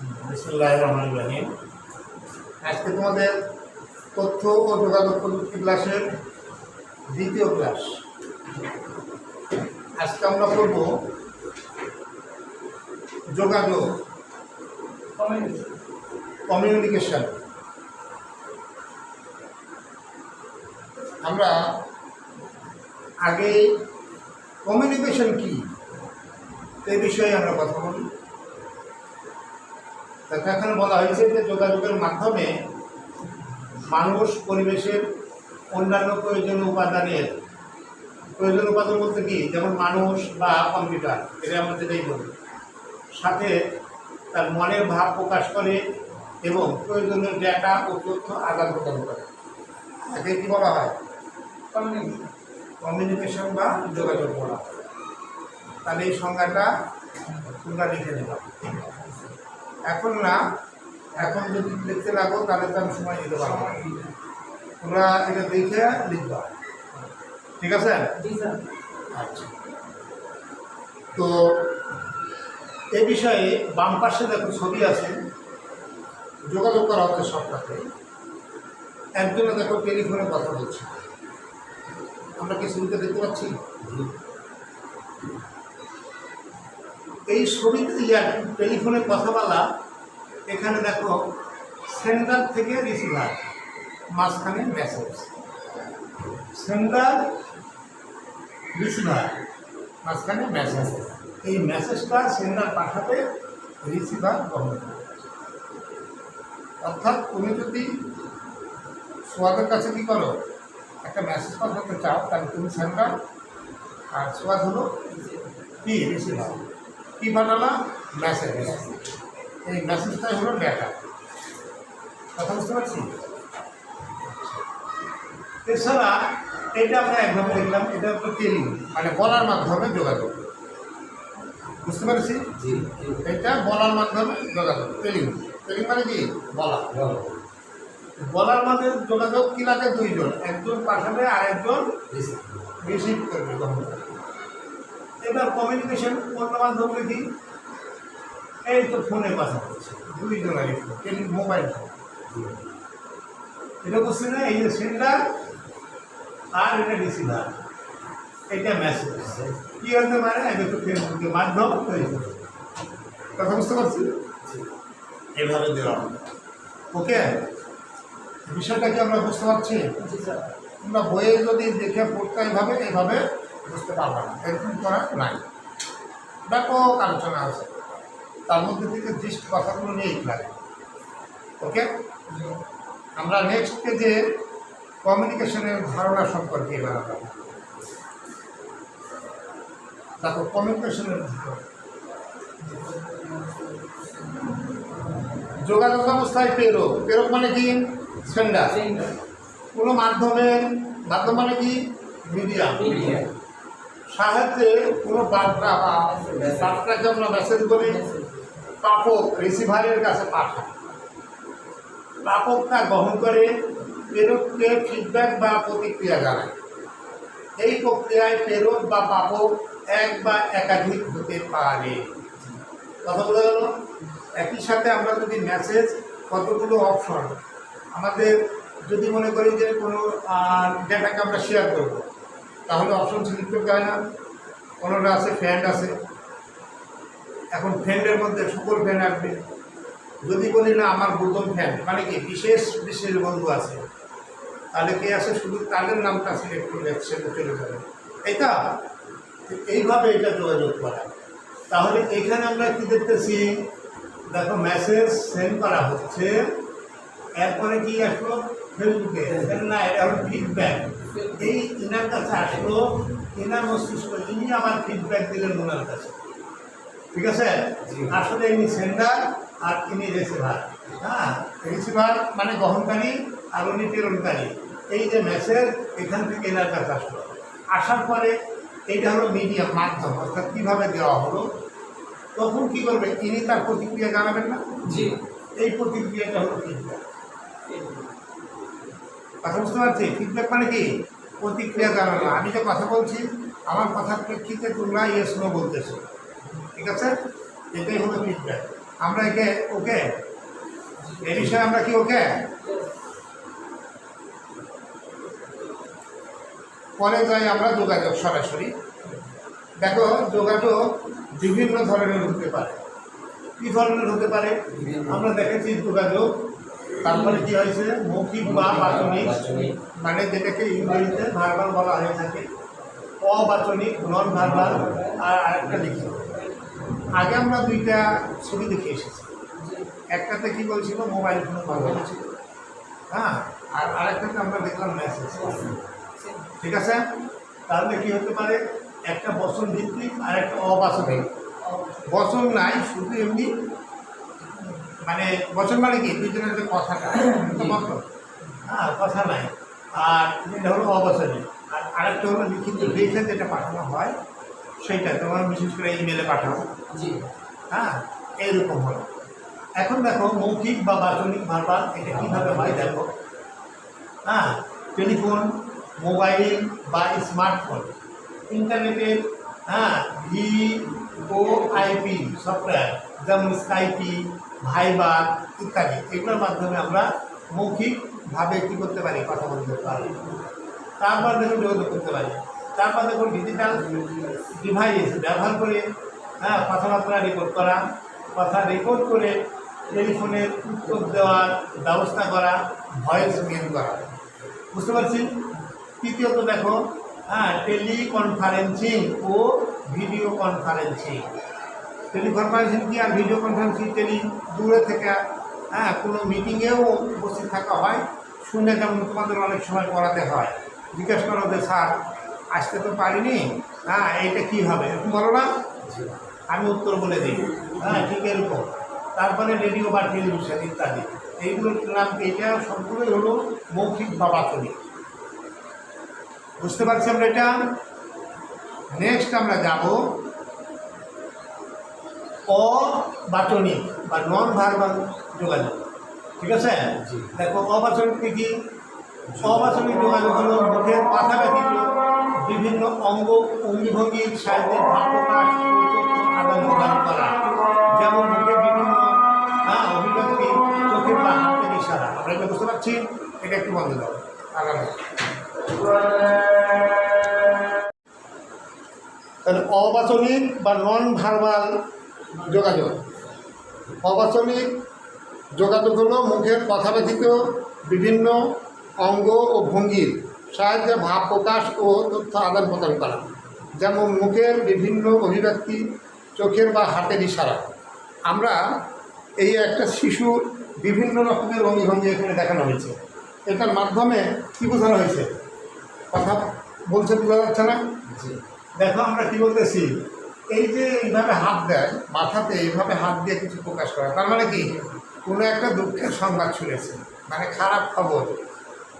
বিসমুল্লাহ রহমান রহিম আজকে তোমাদের তথ্য ও যোগাযোগ প্রযুক্তি ক্লাসের দ্বিতীয় ক্লাস। আজকে আমরা করব যোগাযোগ, কমিউনিকেশন। আমরা আগে কমিউনিকেশন কি এই বিষয়ে আমরা কথা বলি। এখানে বলা হয়েছে যে যোগাযোগের মাধ্যমে মানুষ পরিবেশের অন্যান্য প্রয়োজনীয় উপাদানের, প্রয়োজনীয় উপাদান বলতে কি? যেমন মানুষ বা কম্পিউটার এটা আমরা যেটাই বলি। সাথে তার মনের ভাব প্রকাশ করে এবং প্রয়োজনীয় ডেটা ও তথ্য আদান প্রদান করে। তাকে কি বলা হয়? কমিউনিকেশন বা যোগাযোগ বলা তাহলে এই সংজ্ঞাটা তোমরা লিখে নেবা। এখন না এখন যদি লিখতে লাগো তাহলে তো আমি সময় দিতে পারব। তোমরা এটা দেখে লিখবা। ঠিক আছে? আচ্ছা। তো এই বিষয়ে বাম পাশে দেখো ছবি আছে। যোগাযোগ করা হচ্ছে সবটাতে একজনে দেখো টেলিফোনে কথা বলছে। আমরা কি ছবিতে দেখতে পাচ্ছি? এই ছবিতে ইয়া টেলিফোনে কথা বলা, এখানে দেখো সেন্ডার থেকে রিসিভার মাঝখানে মেসেজ সেন্ডার রিসিভার মাঝখানে মেসেজ এই মেসেজটা সেন্ডার পাঠাতে রিসিভার করে অর্থাৎ তুমি যদি সোয়াদের কাছে কি করো, একটা মেসেজ পাঠাতে চাও, তাহলে তুমি সেন্ডার আর সোয়াদ হলো কি? রিসিভার কি পাঠালাম মেসেজ এই মেসেজটাই হলো ডেটা কথা বুঝতে পারছি? এছাড়া এটা আমরা একভাবে দেখলাম এটা হলো টেলিং মানে বলার মাধ্যমে যোগাযোগ। বুঝতে পারছি? জি। এটা বলার মাধ্যমে যোগাযোগ। টেলিং টেলিং মানে কি? বলা। বলার মাধ্যমে যোগাযোগ কি লাগে? দুইজন। একজন পাঠাবে আর একজন রিসিভ করবে গ্রহণ করবে। এবার কমিউনিকেশন অন্য মাধ্যমে কি এই তো ফোনে কথা হচ্ছে দুইজনের মোবাইল ফোন এটা বুঝছি না? এই যে সেন্ডার আর এটা রিসিভার এটা মেসেজ কি হতে পারে? এটা তো ফেসবুকের মাধ্যম তৈরি। কথা বুঝতে পারছি এভাবে দেওয়া ওকে? বিষয়টা কি আমরা বুঝতে পারছি? তোমরা বইয়ে যদি দেখে পড়তে এভাবে এভাবে বুঝতে পারবে না। এরকম করা নাই। ব্যাপক আলোচনা আছে। তার মধ্যে থেকে দৃষ্টি কথাগুলো নিয়েই লাগে ওকে আমরা নেক্সট পেজে কমিউনিকেশনের ধারণা সম্পর্কে এবার আমরা। দেখো কমিউনিকেশনের যোগাযোগ ব্যবস্থায় প্রেরক প্রেরক মানে কি? সেন্ডার কোনো মাধ্যমে মাধ্যম মানে কি? মিডিয়া সাহায্যে কোনো বার্তা বা বার্তাকে আমরা মেসেজ করি প্রাপক রিসিভারের কাছে পাঠায়। প্রাপক তা গ্রহণ করে প্রেরককে ফিডব্যাক বা প্রতিক্রিয়া জানায়। এই প্রক্রিয়ায় প্রেরক বা প্রাপক এক বা একাধিক হতে পারে। কথা বলে গেল? একই সাথে আমরা যদি মেসেজ কতগুলো অপশন আমাদের যদি মনে করি যে কোনো ডেটাকে আমরা শেয়ার করব। তাহলে অপশন সিলেক্ট করতে হয় না। কোনোটা আছে ফ্রেন্ড আছে। এখন ফ্রেন্ডের মধ্যে সকল ফ্রেন্ড আসবে। যদি বলি না আমার প্রথম ফ্যান মানে কি বিশেষ বিশেষ বন্ধু আছে। তাহলে কে আছে? শুধু তাদের নামটা সিলেক্ট করলে সেটা চলে যাবে। এটা এইভাবে এটা যোগাযোগ করা। তাহলে এখানে আমরা কি দেখতেছি? দেখো মেসেজ সেন্ড করা হচ্ছে। এরপরে কি আসলো? ফেসবুকে না এটা হলো ফিডব্যাক এই ইনার কাছে আসলো ইনার মস্তিষ্ক ইনি আবার ফিডব্যাক দিলেন ওনার কাছে। ঠিক আছে? আসলে ইনি সেন্ডার আর ইনি রিসিভার হ্যাঁ রিসিভার মানে গ্রহণকারী আর উনি প্রেরণকারী। এই যে মেসেজ এখান থেকে এনার কাছে আসলো। আসার পরে এইটা হলো মিডিয়াম মাধ্যম অর্থাৎ কীভাবে দেওয়া হলো। তখন কি করবে? ইনি তার প্রতিক্রিয়া জানাবেন না? জি। এই প্রতিক্রিয়াটা হলো ফিডব্যাক কথা বুঝতে পারছি? ফিডব্যাক মানে কি? প্রতিক্রিয়া জানানো। আমি যে কথা বলছি, আমার কথার প্রেক্ষিতে তোমরা ইয়েস নো বলতেছো। ঠিক আছে? এটাই হলো ফিডব্যাক আমরা একে, ওকে? এই বিষয়ে আমরা কি ওকে? পরে যাই আমরা যোগাযোগ সরাসরি। দেখো, যোগাযোগ বিভিন্ন ধরনের হতে পারে। কি ধরনের হতে পারে? আমরা দেখেছি যোগাযোগ তারপরে কি হয়েছে? মৌখিক বা বাচনিক মানে যেটাকে ইংরেজিতে ভার্বাল বলা হয়ে থাকে অবাচনিক নন ভার্বাল আর আরেকটা লিখিত আগে আমরা দুইটা ছবি দেখে এসেছি। একটাতে কি বলছিল? মোবাইল ফোন কথা ছিল হ্যাঁ আর আরেকটাতে আমরা দেখলাম মেসেজ ঠিক আছে? তাহলে কি হতে পারে? একটা বচন ভিত্তিক আর একটা অবাচনিক। বচন নাই শুধু এমনি মানে বচন মানে কি? দুজনের যে কথাটা। একটা হ্যাঁ কথা নাই। আর যেটা হলো অবচনে আর আরেকটা হলো লিখিত লিখে যেটা পাঠানো হয় সেইটা তোমার বিশেষ করে ইমেলে পাঠাও। জি। হ্যাঁ? এইরকম হলো। এখন দেখো মৌখিক বা বাচনিক ভার্বাল এটা কীভাবে হয় দেখো। হ্যাঁ? টেলিফোন মোবাইল বা স্মার্টফোন। ইন্টারনেটের হ্যাঁ ভি ও আইপি সফটওয়্যার যেমন স্কাইপি ভাইবার ইত্যাদি, এগুলোর মাধ্যমে আমরা মৌখিকভাবে কী করতে পারি, কথা বলতে পারি। তারপর দেখুন যোগাযোগ করতে পারি। তারপর দেখুন ডিজিটাল ডিভাইস ব্যবহার করে হ্যাঁ কথাবার্তা রেকর্ড করা, কথা রেকর্ড করে টেলিফোনের উত্তর দেওয়ার ব্যবস্থা করা ভয়েস মেল করা। বুঝতে পারছি তৃতীয়ত দেখো হ্যাঁ টেলিকনফারেন্সিং ও ভিডিও কনফারেন্সিং। টেলিকনফারেন্সিং কি আর ভিডিও কনফারেন্সিং? টেলি দূরে থেকে হ্যাঁ কোনো মিটিংয়েও উপস্থিত থাকা হয়। শুনে যেমন তোমাদের অনেক সময় করাতে হয়। জিজ্ঞেস করো যে, স্যার, আসতে তো পারিনি। হ্যাঁ এইটা কী হবে? এরকম বলো না। আমি উত্তর বলে দিই। হ্যাঁ ঠিক এরকম। তারপরে রেডিও বা টেলিভিশন ইত্যাদি। এইগুলোর নাম এটা সবগুলোই হলো মৌখিক বা বাচনিক। বুঝতে পারছি আমরা এটা? নেক্সট আমরা যাব অবাচনিক বা নন ভার্বাল যোগাযোগ। ঠিক আছে? দেখো অবাচনিক কি অবাচনিক যোগাযোগ হলো মুখের ব্যতীত বিভিন্ন অঙ্গ অঙ্গিভঙ্গির সাহায্যে ভাব প্রকাশ আদান প্রদান করা। যেমন মুখের বিভিন্ন হ্যাঁ অভিব্যক্তি চোখের বা হাতের ইশারা। আমরা এটা বুঝতে পারছি? এটা একটু বন্ধ দাও আগামী। অবাচনিক বা নন ভার্বাল যোগাযোগ। অবাচনিক যোগাযোগ হলো মুখের কথা ব্যতীত বিভিন্ন অঙ্গ ও ভঙ্গির সাহায্যে ভাব প্রকাশ ও তথ্য আদান প্রদান করা। যেমন মুখের বিভিন্ন অভিব্যক্তি, চোখের বা হাতের ইশারা। আমরা এই একটা শিশুর বিভিন্ন রকমের অঙ্গভঙ্গি এখানে দেখানো হয়েছে। এটার মাধ্যমে কী বোঝানো হয়েছে? কথা বলছে বোঝা যাচ্ছে না? দেখো আমরা কি বলতেছি? এই যে এইভাবে হাত দেয় মাথাতে এইভাবে হাত দিয়ে কিছু প্রকাশ করা তার মানে কি? কোনো একটা দুঃখের সংবাদ শুনেছে মানে খারাপ খবর।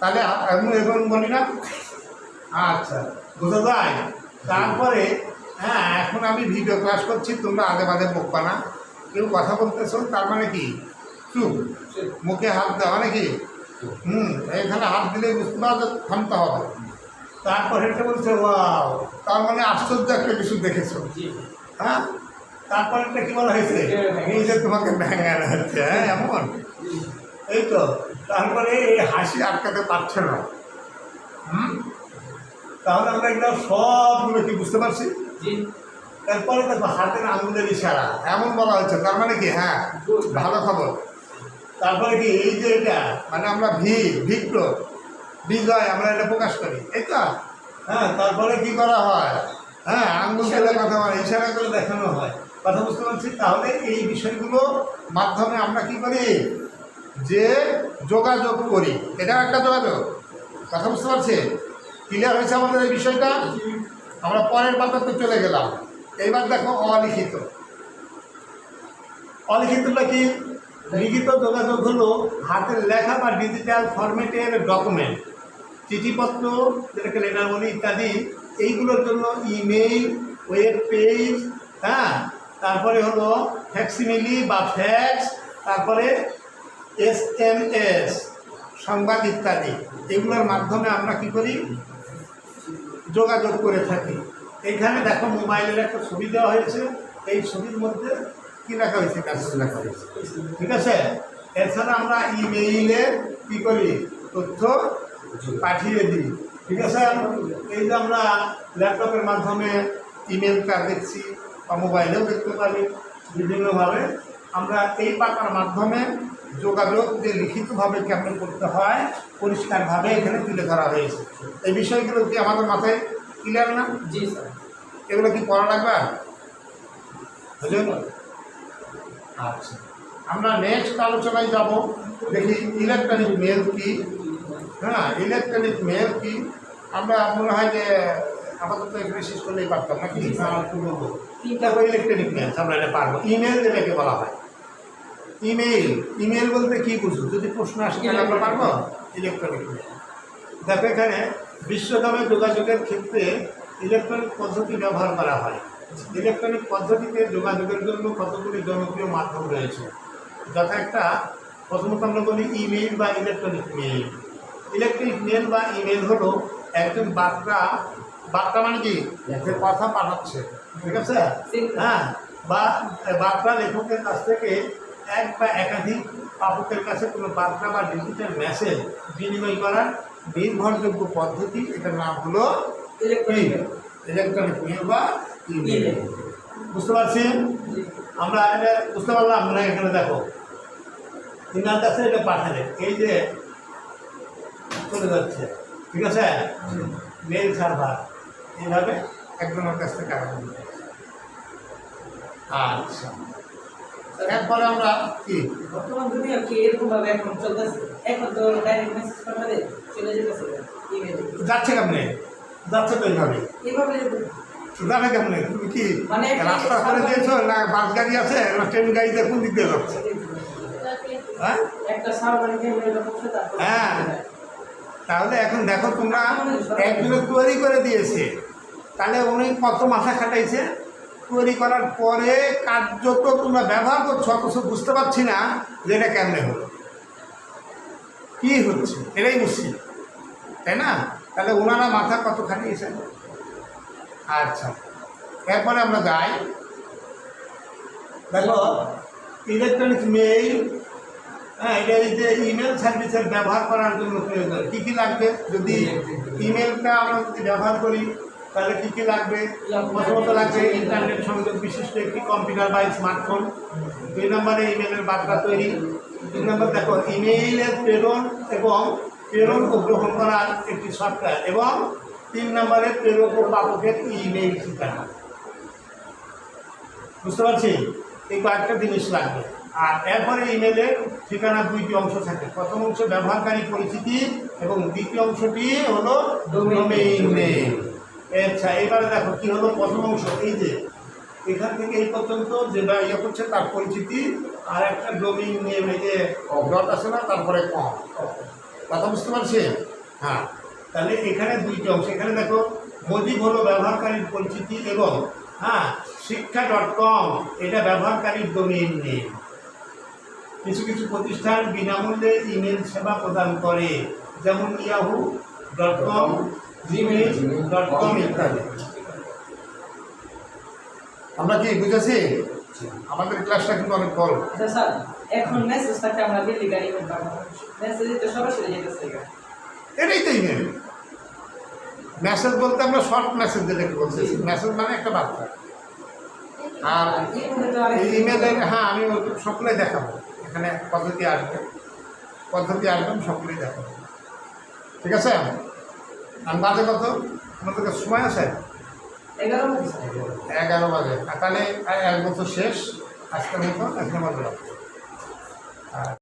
তাহলে আমি এরকম বলি না? আচ্ছা বোঝা যায়? তারপরে হ্যাঁ এখন আমি ভিডিও ক্লাস করছি তোমরা আদে বাদে বকবা না কেউ কথা বলতেছো তার মানে কি? চুপ। মুখে হাত দেওয়া মানে কি হুম এখানে হাত দিলে বুঝতে পারো থামতে হবে। তারপর এটা বলছে ওয়াও। তার মানে আশ্চর্য একটা কিছু দেখেছ। হ্যাঁ? তারপর একটা কি বলা হয়েছে? এই যে তোমাকে ব্যাঙ্গানো হচ্ছে হ্যাঁ এমন? এই তো তারপরে এই হাসি আটকাতে পারছে না। হুম? তাহলে আমরা এগুলো সবগুলো কি বুঝতে পারছি? তারপরে দেখো হাতের আঙুলের ইশারা এমন বলা হচ্ছে তার মানে কি? হ্যাঁ ভালো খবর। তারপরে কি এই যে এটা মানে আমরা ভি ভিক্টর বিজয় আমরা এটা প্রকাশ করি। এই তো? হ্যাঁ তারপরে কি করা হয়? হ্যাঁ আঙ্গুল খেলে কথা বলে ইশারা করে দেখানো হয়। কথা বুঝতে পারছি? তাহলে এই বিষয়গুলো মাধ্যমে আমরা কি করি? যে যোগাযোগ করি। এটা একটা যোগাযোগ। কথা বুঝতে পারছি? ক্লিয়ার হয়েছে আমাদের এই বিষয়টা? আমরা পরের পাতাতে চলে গেলাম। এইবার দেখো অলিখিত। অলিখিতটা কি? লিখিত যোগাযোগ হলো হাতের লেখা বা ডিজিটাল ফরম্যাটের ডকুমেন্ট চিঠিপত্র, যেটাকে লেটার বলি ইত্যাদি, এইগুলোর জন্য ইমেইল ওয়েব পেজ হ্যাঁ? তারপরে হলো ফ্যাক্সিমিলি বা ফ্যাক্স তারপরে এস এম এস সংবাদ ইত্যাদি। এগুলোর মাধ্যমে আমরা কি করি? যোগাযোগ করে থাকি। এইখানে দেখো মোবাইলের একটা দেওয়া হয়েছে। এই ছবির মধ্যে কি লেখা হয়েছে? মেসেজ লেখা হয়েছে। ঠিক আছে? এছাড়া আমরা ইমেইলে কি করি? তথ্য পাঠিয়ে দিই। ঠিক আছে? এই যে আমরা ল্যাপটপের মাধ্যমে ইমেল ইমেলটা দেখছি বা মোবাইলেও দেখতে পারি বিভিন্নভাবে। আমরা এই পাতার মাধ্যমে যোগাযোগ যে লিখিতভাবে কেমন করতে হয় পরিষ্কারভাবে এখানে তুলে ধরা হয়েছে। এই বিষয়গুলো কি আমাদের মাথায় ক্লিয়ার না? জি স্যার। এগুলো কি পড়া লাগবে? বুঝলেন আচ্ছা। আমরা নেক্সট আলোচনায় যাব। দেখি ইলেকট্রনিক মেল কি? হ্যাঁ ইলেকট্রনিক মেল কি? আমরা মনে হয় যে আপাতত এখানে শেষ করলেই পারতাম নাকি? কি বলব। ইলেকট্রনিক মেল আমরা এটা পারব। ইমেল যেটাকে বলা হয়। ইমেইল ইমেল বলতে কি বুঝব যদি প্রশ্ন আসে তাহলে আমরা পারব? ইলেকট্রনিক মেল দেখো এখানে বিশ্বকাপে যোগাযোগের ক্ষেত্রে ইলেকট্রনিক পদ্ধতি ব্যবহার করা হয়। ইলেকট্রনিক পদ্ধতিতে যোগাযোগের জন্য কতগুলি জনপ্রিয় মাধ্যম রয়েছে? যথা একটা প্রথমত আমরা বলি ইমেইল বা ইলেকট্রনিক মেইল। ইলেকট্রনিক মেল বা ইমেল হলো একজন বার্তা বার্তা মানে কি? যে কথা পাঠাচ্ছে। ঠিক আছে? হ্যাঁ বা বার্তা লেখকের কাছ থেকে এক বা একাধিক পাঠকের কাছে কোনো বার্তা বা ডিজিটাল মেসেজ বিনিময় করার নির্ভরযোগ্য পদ্ধতি এটার নাম হলো ইলেকট্রনিক ইলেকট্রনিক মেল বা বুঝতে পারছি? আমরা এটা বুঝতে পারলাম না এখানে দেখো। ইনার কাছে এটা পাঠালে এই যে চলে যাচ্ছে ঠিক আছে? মেল সার্ভার এইভাবে একজনের কাছ থেকে। আচ্ছা। এরপরে আমরা কি? বর্তমান দুনিয়া কি এরকম ভাবে এখন চলতেছে? এখন তো ডাইরেক্ট মেসেজ পাঠালে চলে যেতেছে যাচ্ছে কেমনে? যাচ্ছে তো এইভাবে। এইভাবে যাবে কেমনে? তুমি কি মানে রাস্তা করে দিয়েছ না বাস গাড়ি আছে? না ট্রেন গাড়িতে কোন দিক দিয়ে যাচ্ছে? হ্যাঁ? হ্যাঁ। তাহলে এখন দেখো তোমরা এক একজনে তৈরি করে দিয়েছে। তাহলে উনি কত মাথা খাটাইছে? তৈরি করার পরে কার্যত তোমরা ব্যবহার করছ অথচ বুঝতে পারছি না যে এটা কেমনে হলো। কি হচ্ছে? এটাই মুশকিল। তাই না? তাহলে ওনারা মাথা কত খাটিয়েছেন? আচ্ছা। এরপরে আমরা যাই। দেখো ইলেকট্রনিক মেইল হ্যাঁ এটা যে ইমেল সার্ভিসের ব্যবহার করার জন্য প্রয়োজন। কী কী লাগবে? যদি ইমেলটা আমরা যদি ব্যবহার করি, তাহলে কী কী লাগবে? প্রথমত লাগবে ইন্টারনেট সংযোগ বিশিষ্ট একটি কম্পিউটার বা স্মার্টফোন দুই নম্বরে ইমেলের বার্তা তৈরি। দুই নম্বর, দেখো ইমেইলের প্রেরণ এবং প্রেরণ ও গ্রহণ করার একটি সফটওয়্যার এবং তিন নম্বরে প্রেরক ও প্রাপকের ইমেইল ঠিকানা। বুঝতে পারছি? এই কয়েকটা জিনিস লাগবে। আর এরপরে ইমেলের ঠিকানা দুইটি অংশ থাকে। প্রথম অংশ ব্যবহারকারী পরিচিতি এবং দ্বিতীয় অংশটি হলো ডোমেইন নেম আচ্ছা এবারে দেখো কি হলো প্রথম অংশ। এই যে এখান থেকে এই পর্যন্ত যেটা ইয়ে করছে তার পরিচিতি আর একটা ডোমেইন নেম এই যে ডট আছে না তারপরে কম কথা বুঝতে পারছি? হ্যাঁ। তাহলে এখানে দুইটি অংশ। এখানে দেখো মজিব হলো ব্যবহারকারীর পরিচিতি এবং হ্যাঁ শিক্ষা ডট কম এটা ব্যবহারকারীর ডোমেইন নেম কিছু কিছু প্রতিষ্ঠান বিনামূল্যে ইমেল সেবা প্রদান করে যেমন Yahoo dot com Gmail dot com ইত্যাদি। আমরা কি বুঝেছি? আমাদের ক্লাসটা কিন্তু অনেক বড়। আচ্ছা স্যার এখন মেসেজটাকে আমরা দিল্লি গাড়ি মেসেজ তো সরাসরি যেতেছে এটাই তো ইমেল মেসেজ বলতে আমরা শর্ট মেসেজ দিলে কি বলছি মেসেজ মানে একটা বার্তা। আর ইমেলের হ্যাঁ আমি সকলে দেখাবো। এখানে পদ্ধতি আসবে। পদ্ধতি আসবে আমি সকলেই দেখাবো। ঠিক আছে? আমি বাজে কত? আমাদের কাছে সময় আছে? এগারো এগারো বাজে। তাহলে এক বছর শেষ। আজকের মতো এখন বাজে